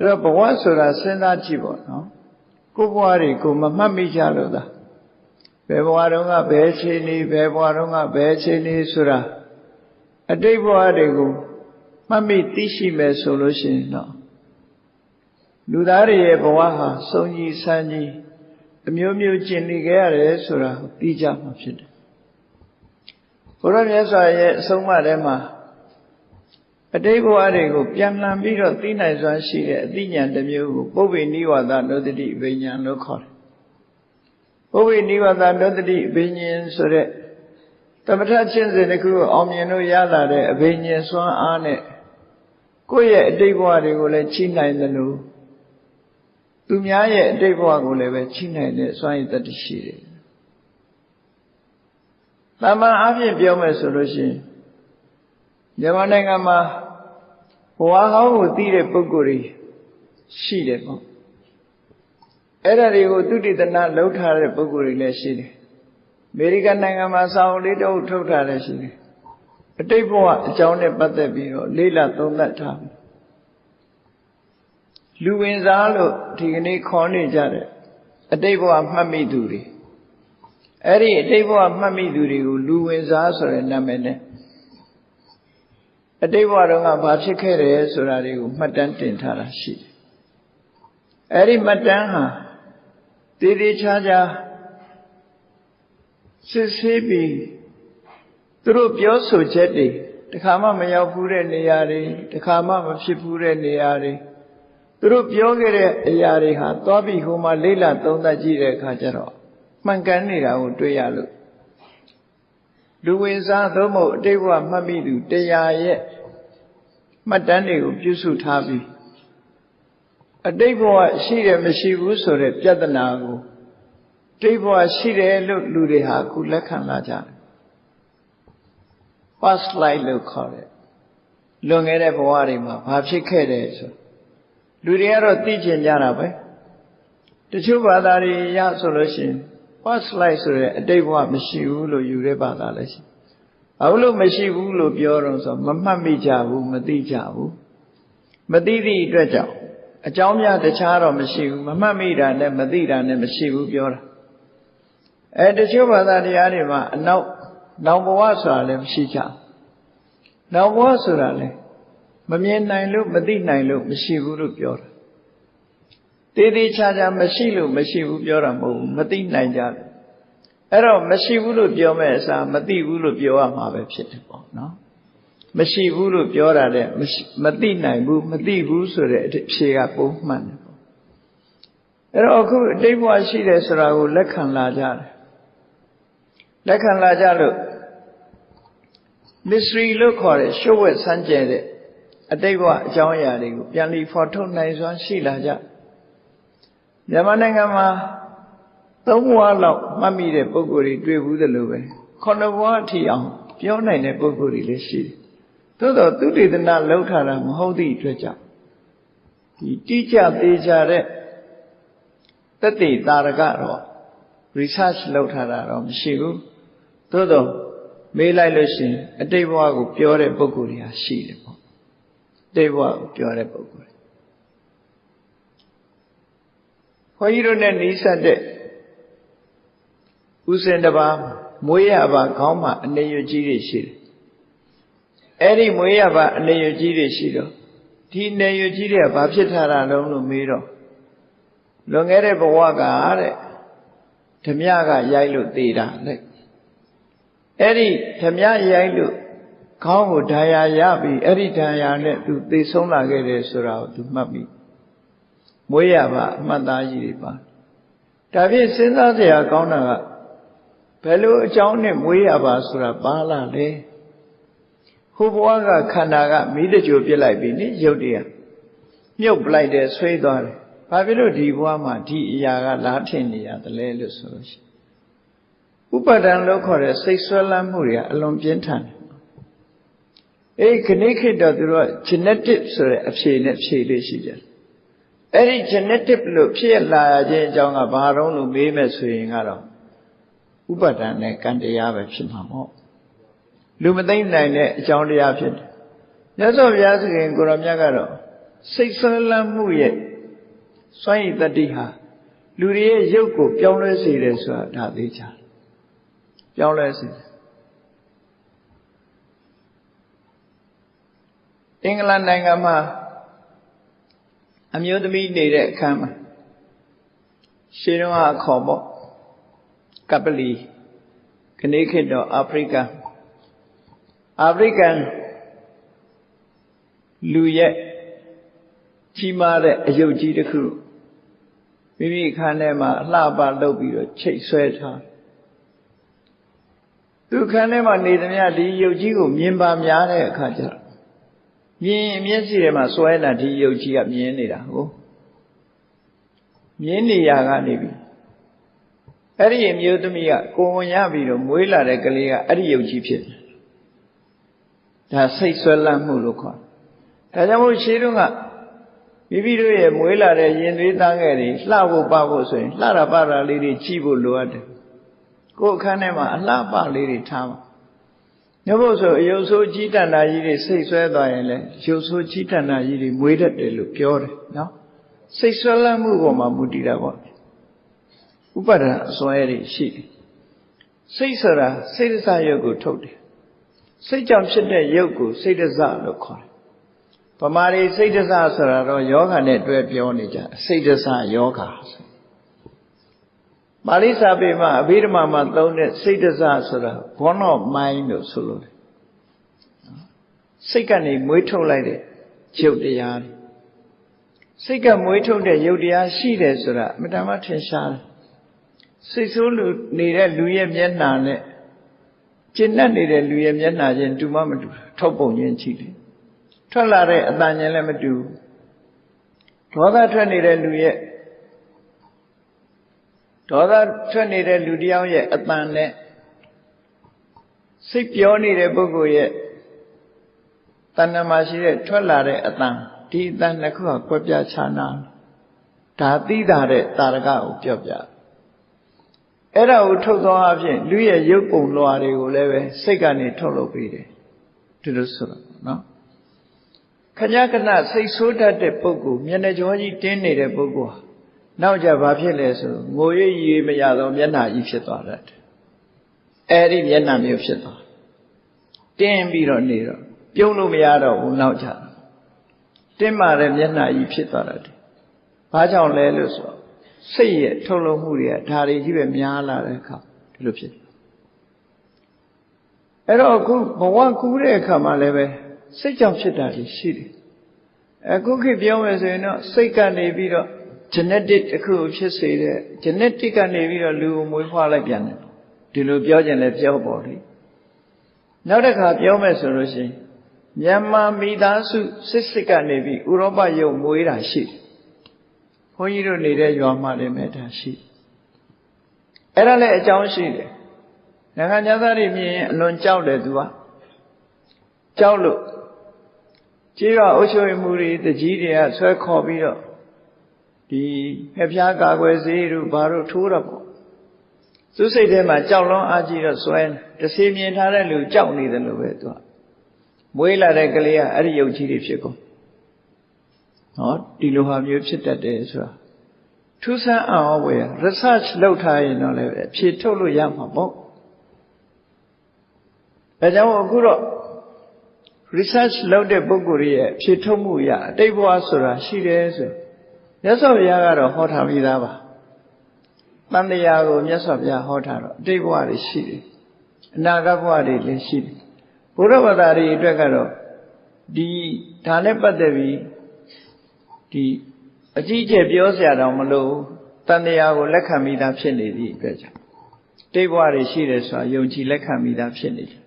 အဲ့တော့ဘဝဆိုတာစဉ်းစားကြည့်ပေါ့နော်ကိုယ်ဘဝတွေကိုမမှတ်မိကြလို့သာဘယ်ဘဝတုန်းကဘယ်ချိန်နေဘယ်ဘဝတုန်းကဘယ်ချိန်နေဆိုတာအတိတ်ဘဝတွေကိုမှတ်မိသိရှိမယ်ဆိုလို့ရှိရင်တော့လူသားတွေရဲ့ဘဝဟာစုံကြီးဆန်းကြီးအမျိုးမျိုးကျင်နေကြရတယ်ဆိုတာကိုသိကြမှာဖြစ်တယ်ဘုရားမြတ်စွာရဲ့အဆုံးအမထဲမှာ အတိတ်ဘဝတွေကိုပြန်လှန်ပြီးတော့သိနိုင်စွမ်းရှိတဲ့အသိဉာဏ်တစ်မျိုးကိုပုဗ္ဗေနိဝါဒနုတ္တိအဘိညာဉ်လို့ခေါ်တယ်။ပုဗ္ဗေနိဝါဒနုတ္တိအဘိညာဉ်ဆိုတဲ့သမထချင်းစဉ်တစ်ခုကိုအောင်မြင်လို့ရလာတဲ့အဘိညာဉ်စွမ်းအားနဲ့ကိုယ့်ရဲ့အတိတ်ဘဝတွေကိုလည်းချိနိုင်တယ်လို့သူများရဲ့အတိတ်ဘဝကိုလည်းပဲချိနိုင်တဲ့စွမ်းရည်တတ္တိရှိတယ်။တမန်အဖြစ်ပြောမယ်ဆိုလို့ရှိရင် မြန်မာနိုင်ငံမှာဘဝဟောင်းကိုသိတဲ့ပုဂ္ဂိုလ်တွေရှိတယ်ပေါ့အဲ့ဒါတွေကိုသူတိတနာလှုပ်ထားတဲ့ပုဂ္ဂိုလ်တွေလည်းရှိတယ်အမေရိကန်နိုင်ငံမှာစာအုပ်လေးတစ်အုပ်ထုတ်ထားတယ်ရှိတယ်အတိတ်ဘဝအကြောင်းနဲ့ပတ်သက်ပြီးတော့လေးလာသုံးသပ်ထားတယ်လူဝင်စားလို့ဒီကနေ့ခေါ်နေကြတဲ့အတိတ်ဘဝမှတ်မိသူတွေအဲ့ဒီအတိတ်ဘဝမှတ်မိသူတွေကိုလူဝင်စားဆိုတဲ့နာမည်နဲ့ အတိတ်ဘဝတုန်းကဘာဖြစ်ခဲ့တယ်ဆိုတာတွေကိုမှတ်တမ်းတင်ထားတာရှိတယ်။အဲဒီမှတ်တမ်းဟာတည်တည်ချာချာစစ်ဆေးပြီးသူတို့ပြောဆိုချက်တွေတခါမှမရောက်ဘူးတဲ့နေရာတွေတခါမှမဖြစ်ဘူးတဲ့နေရာတွေသူတို့ပြောခဲ့တဲ့အရာတွေဟာသွားပြီးဟိုမှာလေးလာသုံးသပ်ကြည့်တဲ့အခါကျတော့မှန်ကန်နေတာကိုတွေ့ရလို့ လူဝင်စားသို့မဟုတ်အတိတ်ဘဝမှတ်မိသူတရားရဲ့မှတ်တမ်းတွေကိုပြုစုထားပြီးအတိတ်ဘဝရှိတယ်မရှိဘူးဆိုတဲ့ပြဿနာကိုတိတ်ဘဝရှိတယ်လို့လူတွေဟာအခုလက်ခံလာကြတယ် past life လို့ခေါ်တယ်လွန်ခဲ့တဲ့ဘဝတွေမှာဘာဖြစ်ခဲ့တယ်ဆိုလူတွေကတော့သိကျင်ကြတာပဲတချို့ဘာသာတွေရဆိုလို့ရှိရင် past life ဆိုတဲ့အတိတ်ဘဝမရှိဘူးလို့ယူတဲ့ဘာသာလည်းရှိဘာလို့မရှိဘူးလို့ပြောတော့ဆိုမမှတ်မိကြဘူးမသိကြဘူးမသိသည့်အတွက်ကြောင့်အကြောင်းများတခြားတော့မရှိဘူးမမှတ်မိတာနဲ့မသိတာနဲ့မရှိဘူးပြောတာအဲတချို့ဘာသာတရားတွေမှာအနောက်နောင်ဘဝဆိုတာလည်းမရှိကြနောင်ဘဝဆိုတာလည်းမမြင်နိုင်လို့မသိနိုင်လို့မရှိဘူးလို့ပြောတာ တည်တည်ချာချာမရှိလို့မရှိဘူးပြောတာမဟုတ်ဘူးမသိနိုင်ကြဘူးအဲ့တော့မရှိဘူးလို့ပြောမဲ့အစားမသိဘူးလို့ပြောရမှာပဲဖြစ်တယ်ပေါ့နော်မရှိဘူးလို့ပြောတာတဲ့မသိနိုင်ဘူးမသိဘူးဆိုတဲ့အဖြေကပုံမှန်တယ်ပေါ့အဲ့တော့အခုအတိတ်ဘဝရှိတယ်ဆိုတာကိုလက်ခံလာကြတယ်လက်ခံလာကြလို့ mystery လို့ခေါ်တဲ့ရှုပ်ဝက်ဆန်းကျဲတဲ့အတိတ်ဘဝအကြောင်းအရာတွေကိုပြန်လီဖော်ထုတ်နိုင်စွမ်းရှိလာကြ မြန်မာနိုင်ငံမှာသုံးဘဝလောက်မှတ်မိတဲ့ပုံကိုယ်တွေတွေ့ဘူးသလိုပဲခုနှစ်ဘဝအထိအောင်ပြောနိုင်တဲ့ပုံကိုယ်တွေလည်းရှိတယ်သို့တော့သူတေသနာလောက်ထားတာမဟုတ်သည့်အတွက်ကြောင့်ဒီတိကျသေးကြတဲ့တတိတာရကတော့ research လုပ်ထားတာတော့မရှိဘူးသို့တော့မေးလိုက်လို့ရှိရင်အတိတ်ဘဝကိုပြောတဲ့ပုံကိုယ်တွေဟာရှိတယ်ပေါ့အတိတ်ဘဝကိုပြောတဲ့ပုံကိုယ် ခွန်ကြီးတို့နဲ့နီးစပ်တဲ့ဥစဉ်တစ်ပါးမွေးရပါခေါင်းမှာအနေရကြီးတွေရှိတယ်အဲ့ဒီမွေးရပါအနေရကြီးတွေရှိတော့ဒီအနေရကြီးတွေကဘာဖြစ်ထားတာလုံးလို့မေးတော့လွန်ခဲ့တဲ့ဘဝကတဲ့ဓမြကရိုက်လို့သေတာလေအဲ့ဒီဓမြရိုက်လို့ခေါင်းကိုဓာယာရပြီးအဲ့ဒီဓာယာနဲ့သူသေဆုံးလာခဲ့တယ်ဆိုတာကိုသူမှတ်ပြီး မွေးရပါအမှတ်သားကြီးတွေပါဒါဖြင့်စဉ်းစားစရာကောင်းတာကဘယ်လိုအကြောင်းနဲ့မွေးရပါဆိုတာပါလာလဲဟိုဘဝကခန္ဓာကမိတကြိုပြစ်လိုက်ပြီနိရုပ်တရားမြုပ်ပလိုက်တယ်ဆွေးသွားတယ်ဘာဖြစ်လို့ဒီဘဝမှာဒီအရာကလားထင်နေရတယ်လဲလို့ဆိုလို့ရှိရင်ဥပါဒံလို့ခေါ်တဲ့စိတ်ဆွဲလန်းမှုတွေကအလွန်ပြင်းထန်တယ်အဲ့ဒီခဏခေတ်တော့သူတို့က genetic ဆိုတဲ့အဖြေနဲ့ဖြေလို့ရှိတယ် အဲ့ဒီ genetic လို့ဖြစ်လာခြင်းအကြောင်းကဘာတော့လို့မေးမဲ့ဆိုရင်ကတော့ဥပါဒံနဲ့ကံတရားပဲဖြစ်မှာပေါ့လူမသိမ့်နိုင်တဲ့အကြောင်းတရားဖြစ်တယ်မြတ်စွာဘုရားသခင်ကိုရောမြတ်ကတော့စိတ်ဆွဲလန်းမှုရဲ့စွန့်ရည်တတိဟာလူတွေရဲ့ရုပ်ကိုပြောင်းလဲစေတယ်ဆိုတာဒါသေးချာပြောင်းလဲစေတယ်အင်္ဂလန်နိုင်ငံမှာ အမျိုးသမီးနေတဲ့အခန်းမှာရှင်းတော့အခေါ်ပေါ့ကပလီခဏခေတ်တော့အာဖရိကအာဖရိကန်လူရဲ့ကြီးမားတဲ့အယုတ်ကြီးတစ်ခုမိမိခန်းထဲမှာအလှပလုပ်ပြီးတော့ချိတ်ဆွဲထားသူခန်းထဲမှာနေသမျှဒီယုတ်ကြီးကိုမြင်ပါများတဲ့အခါကျတော့ မြင်မျက်စိထဲမှာစွဲလာဒီယုတ်ကြီးကမြင်နေတာဟုတ်မြင်နေရကနေပြီအဲ့ဒီအမျိုးသမီးကကိုဝင်ရပြီးတော့မွေးလာတဲ့ကလေးကအဲ့ဒီယုတ်ကြီးဖြစ်တယ်ဒါစိတ်ဆွဲလန်းမှုလို့ခေါ်တယ်ဒါကြောင့်မို့ရှင်းတော့ကမိမိတို့ရဲ့မွေးလာတဲ့ရင်သွေးသားငယ်တွေလှဖို့ပဖို့ဆိုရင်လှတာပတာလေးတွေကြည့်ဖို့လိုအပ်တယ်ကိုယ်အခန်းထဲမှာအလှပလေးတွေထားပါ ညဖို့ဆိုအယုတ်ဆိုးကြီးတန်တာကြီးတွေစိတ်ဆွဲသွားရင်လည်းရုပ်ဆိုးကြီးတန်တာကြီးတွေမွေးတတ်တယ်လို့ပြောတယ်နော်စိတ်ဆွဲလန်းမှုပေါ်မှာမူတည်တာပေါ့ဥပါဒံအစွဲတွေရှိတယ်စိတ်ဆိုတာစိတ်ဒစရုပ်ကိုထုတ်တယ်စိတ်ကြောင့်ဖြစ်တဲ့ရုပ်ကိုစိတ်ဒစလို့ခေါ်တယ်ဗမာတွေစိတ်ဒစဆိုတာတော့ယောဂနဲ့တွဲပြောနေကြစိတ်ဒစယောဂဆို ပါဠိစာပေမှာအဘိဓမ္မာမှာသုံးတဲ့စိတ်ဒစဆိုတာ born of mind လို့ဆိုလို့တယ်စိတ်ကနေမွေးထုတ်လိုက်တဲ့ရုပ်တရားတွေစိတ်ကမွေးထုတ်တဲ့ရုပ်တရားရှိတယ်ဆိုတာအမှန်တမ်းထင်ရှားတယ်စိတ်ဆိုးလူနေတဲ့လူရဲ့မျက်နှာနဲ့ကျင့်တတ်နေတဲ့လူရဲ့မျက်နှာချင်းတူမှမတူထောက်ပုံချင်းချီတယ်ထွက်လာတဲ့အတန်ချင်းလည်းမတူဒေါသထွက်နေတဲ့လူရဲ့ ဒေါသထွက်နေတဲ့လူတယောက်ရဲ့အတန်နဲ့စိတ်ပြောနေတဲ့ပုဂ္ဂိုလ်ရဲ့တဏ္ဍမှာရှိတဲ့ထွက်လာတဲ့အတန်ဒီအတန်နှစ်ခုကကွဲပြားခြားနာဒါသိတာတဲ့တာရကကိုပြောပြအဲ့ဒါကိုထုတ်သောအဖြစ်လူရဲ့ရုပ်ပုံလွှာတွေကိုလည်းပဲစိတ်ကနေထုတ်လုပ်ပေးတယ်ဒီလိုဆိုတော့နော်ခဏခဏစိတ်ဆိုးတတ်တဲ့ပုဂ္ဂိုလ်မျက်နှာကြောကြီးတင်းနေတဲ့ပုဂ္ဂိုလ်ဟာ နောက်ကြဘာဖြစ်လဲဆိုငိုရိပ်ရည်မရတော့မျက်နှာကြီးဖြစ်သွားတတ်တယ်အဲ့ဒီမျက်နှာမျိုးဖြစ်သွားတင်းပြီးတော့နေတော့ပြုံးလို့မရတော့ဘူးနောက်ကြတင်းမာတဲ့မျက်နှာကြီးဖြစ်သွားတတ်တယ်ဘာကြောင့်လဲလို့ဆိုစိတ်ရဲ့ထုတ်လုပ်မှုတွေကဒါတွေကြီးပဲများလာတဲ့အခါဒီလိုဖြစ်အဲ့တော့အခုဘဝကူးတဲ့အခါမှာလည်းပဲစိတ်ကြောင့်ဖြစ်တာတွေရှိတယ်အခုခေတ်ပြောမယ်ဆိုရင်တော့စိတ်ကနေပြီးတော့ genetic တစ်ခုဖြစ်စေတဲ့ genetic ကနေပြီးတော့လူကိုမွေးဖွားလိုက်ပြန်တယ်ဒီလိုပြောကြတယ်ပြောပေါ်လေနောက်တစ်ခါပြောမယ်ဆိုလို့ရှိရင်မြန်မာမိသားစုစစ်စစ်ကနေပြီးဥရောပရုပ်မွေးတာရှိတယ်ဘုန်းကြီးတို့နေတဲ့ရွာမှာလည်းမဲ့တာရှိအဲ့ဒါလည်းအကြောင်းရှိတယ်နိုင်ငံသားတွေမြင်ရင်အလွန်ကြောက်တယ်သူကကြောက်လို့ကြေးရအုပ်ချုပ်မှုတွေတကြီးတွေကဆွဲခေါ်ပြီးတော့ ဒီဖျားကာကွယ်စေးတို့ဘာတို့ထိုးတော့ပေါ့သူစိတ်ထဲမှာကြောက်လွန်အားကြီးတော့ဆွဲတစီမြင်ထားတဲ့လူကြောက်နေတယ်လို့ပဲသူကမွေးလာတဲ့ကလေးကအဲ့ဒီယုတ်ကြီးတွေဖြစ်ကုန်ဟောဒီလိုဟာမျိုးဖြစ်တတ်တယ်ဆိုတာထူးဆန်းအောင်ဝယ် research လုပ်ထားရင်တော့လည်းအဖြေထုတ်လို့ရမှာပေါ့ဒါကြောင့်အခုတော့ research လုပ်တဲ့ပုဂ္ဂိုလ်ရဲ့အဖြေထုတ်မှုရအတိတ်ဘဝဆိုတာရှိတယ်ဆို မြတ်စွာဘုရားကတော့ဟောထားပြီးသားပါတန်တရားကိုမြတ်စွာဘုရားဟောထားတော့အတိတ်ဘဝတွေရှိတယ်အနာဂတ်ဘဝတွေလည်းရှိတယ်ဘုရားဘာသာတွေအတွက်ကတော့ဒီဒါနဲ့ပတ်သက်ပြီးဒီအကြီးအကျယ်ပြောစရာတော့မလိုတန်တရားကိုလက်ခံမိတာဖြစ်နေသည့်အတွက်ကြောင့်တိတ်ဘဝတွေရှိတယ်ဆိုတာယုံကြည်လက်ခံမိတာဖြစ်နေတယ်